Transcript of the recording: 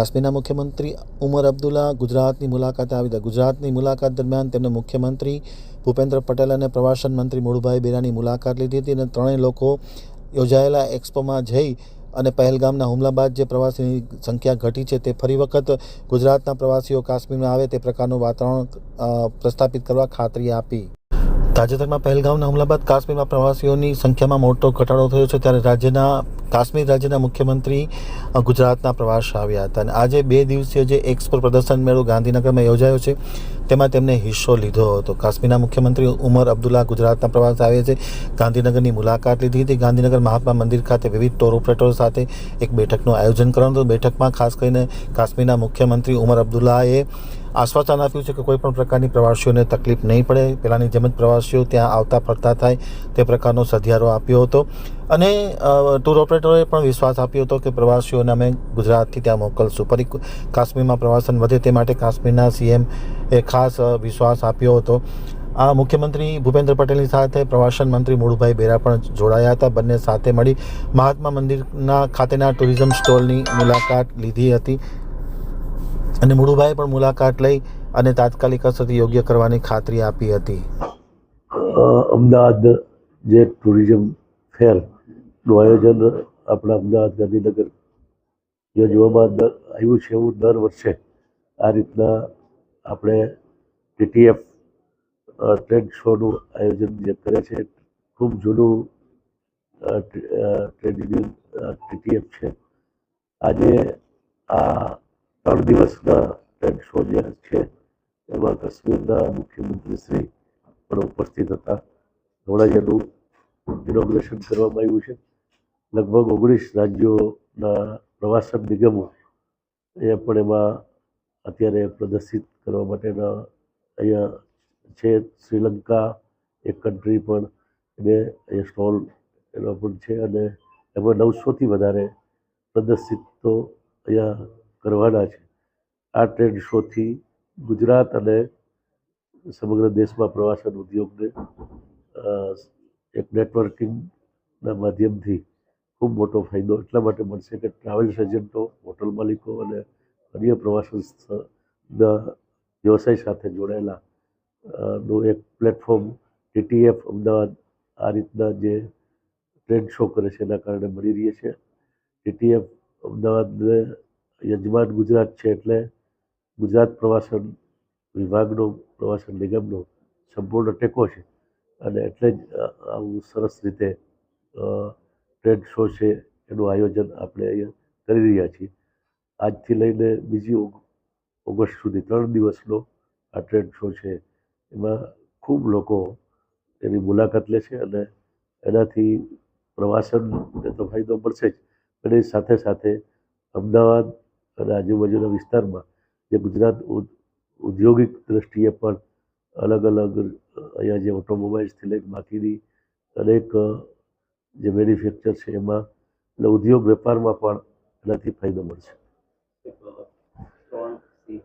કાશ્મીરના મુખ્યમંત્રી ઉમર અબ્દુલ્લા ગુજરાતની મુલાકાતે આવી હતા. ગુજરાતની મુલાકાત દરમિયાન તેમણે મુખ્યમંત્રી ભૂપેન્દ્ર પટેલ અને પ્રવાસન મંત્રી મુળુભાઈ બેરાની મુલાકાત લીધી હતી અને ત્રણેય લોકો યોજાયેલા એક્સપોમાં જઈ અને પહેલગામના હુમલા બાદ જે પ્રવાસીની સંખ્યા ઘટી છે તે ફરી વખત ગુજરાતના પ્રવાસીઓ કાશ્મીરમાં આવે તે પ્રકારનું વાતાવરણ પ્રસ્થાપિત કરવા ખાતરી આપી. તાજેતરમાં પહેલગામના હુમલા બાદ કાશ્મીરમાં પ્રવાસીઓની સંખ્યામાં મોટો ઘટાડો થયો છે. ત્યારે રાજ્યના કાશ્મીર રાજ્યના મુખ્યમંત્રી ગુજરાતના પ્રવાસ આવ્યા હતા. અને આજે બે દિવસીય જે એક્સપો પ્રદર્શન મેળો ગાંધીનગરમાં યોજાયો છે. તેમાં તેમણે હિસ્સો લીધો હતો. કાશ્મીરના મુખ્યમંત્રી ઉમર અબ્દુલ્લા ગુજરાતના પ્રવાસ આવે છે. ગાંધીનગરની મુલાકાત લીધી હતી. ગાંધીનગર મહાત્મા મંદિર ખાતે વિવિધ ટોર ઓપરેટરો સાથે એક બેઠકનું આયોજન કરવાનું હતું. બેઠકમાં ખાસ કરીને કાશ્મીરના મુખ્યમંત્રી ઉમર અબ્દુલ્લાએ આશ્વાસન આપ્યું છે કે કોઈ પણ પ્રકારની પ્રવાસીઓને તકલીફ નહીં પડે. પહેલાંની જેમ જ પ્રવાસીઓ ત્યાં આવતા ફરતા થાય તે પ્રકારનો સધિયારો આપ્યો હતો. અને ટૂર ઓપરેટરોએ પણ વિશ્વાસ આપ્યો હતો કે પ્રવાસીઓને અમે ગુજરાતથી ત્યાં મોકલશું. ફરી કાશ્મીરમાં પ્રવાસન વધે તે માટે કાશ્મીરના સીએમ એ ખાસ અ, વિશ્વાસ આપ્યો હતો. આ મુખ્યમંત્રી ભૂપેન્દ્ર પટેલની સાથે પ્રવાસન મંત્રી મુળુભાઈ બેરા પણ જોડાયા હતા. બંને સાથે મળી મહાત્મા મંદિરના ખાતેના ટુરિઝમ સ્ટોલની મુલાકાત લીધી હતી. અને મુળુભાઈ પણ મુલાકાત લઈ અને તાત્કાલિક અસરથી યોગ્ય કરવાની ખાતરી આપી હતી. અમદાવાદ જે ટુરિઝમ ફેરનું આયોજન આપણા અમદાવાદ ગાંધીનગર યોજવામાં આવ્યું છે એવું દર વર્ષે આ રીતના આપણે ટીટીએફ ટ્રેડ શોનું આયોજન જે કરે છે, ખૂબ જૂનું ટ્રેડ યુનિયન ટીટીએફ છે. આજે આ ત્રણ દિવસના ટ્રેડ શો જે છે, એમાં કાશ્મીરના મુખ્યમંત્રી શ્રી પણ ઉપસ્થિત હતા. હમણાં જેનું ઇનોગ્રેશન કરવામાં આવ્યું છે. લગભગ ઓગણીસ રાજ્યોના પ્રવાસન નિગમો એ પણ એમાં અત્યારે પ્રદર્શિત કરવા માટેના અહીંયા છે શ્રીલંકા, એક કન્ટ્રી પણ એને અહીંયા સ્ટોલ એનો પણ છે, અને એમાં નવસોથી વધારે પ્રદર્શિતો અહીંયા કરવાના છે. આ ટ્રેડ શોથી ગુજરાત અને સમગ્ર દેશમાં પ્રવાસન ઉદ્યોગને એક નેટવર્કિંગના માધ્યમથી ખૂબ મોટો ફાયદો, એટલા માટે મળશે કે ટ્રાવેલ્સ એજન્ટો હોટલ માલિકો અને અન્ય પ્રવાસન સ્થળના વ્યવસાય સાથે જોડાયેલા નું એક પ્લેટફોર્મ ટીટીએફ અમદાવાદ આ રીતના જે ટ્રેડ શો કરે છે એના કારણે મળી રહી છે. ટીટીએફ અમદાવાદને યજમાન ગુજરાત છે એટલે ગુજરાત પ્રવાસન વિભાગનો, પ્રવાસન નિગમનો સંપૂર્ણ ટેકો છે. અને એટલે જ આવું સરસ રીતે ટ્રેડ શો છે એનું આયોજન આપણે અહીંયા કરી રહ્યા છીએ. આજથી લઈને બીજી ઓગસ્ટ સુધી ત્રણ દિવસનો આ ટ્રેડ શો છે. એમાં ખૂબ લોકો એની મુલાકાત લે છે અને એનાથી પ્રવાસનને તો ફાયદો મળશે જ. અને સાથે સાથે અમદાવાદ અને આજુબાજુના વિસ્તારમાં જે ગુજરાત ઉદ- ઔદ્યોગિક દ્રષ્ટિએ પણ અલગ અલગ અહીંયા જે ઓટોમોબાઈલ્સથી લઈને બાકીની અનેક, જે મેન્યુફેક્ચર છે એમાં, એટલે ઉદ્યોગ વેપારમાં પણ એનાથી ફાયદો મળશે. see.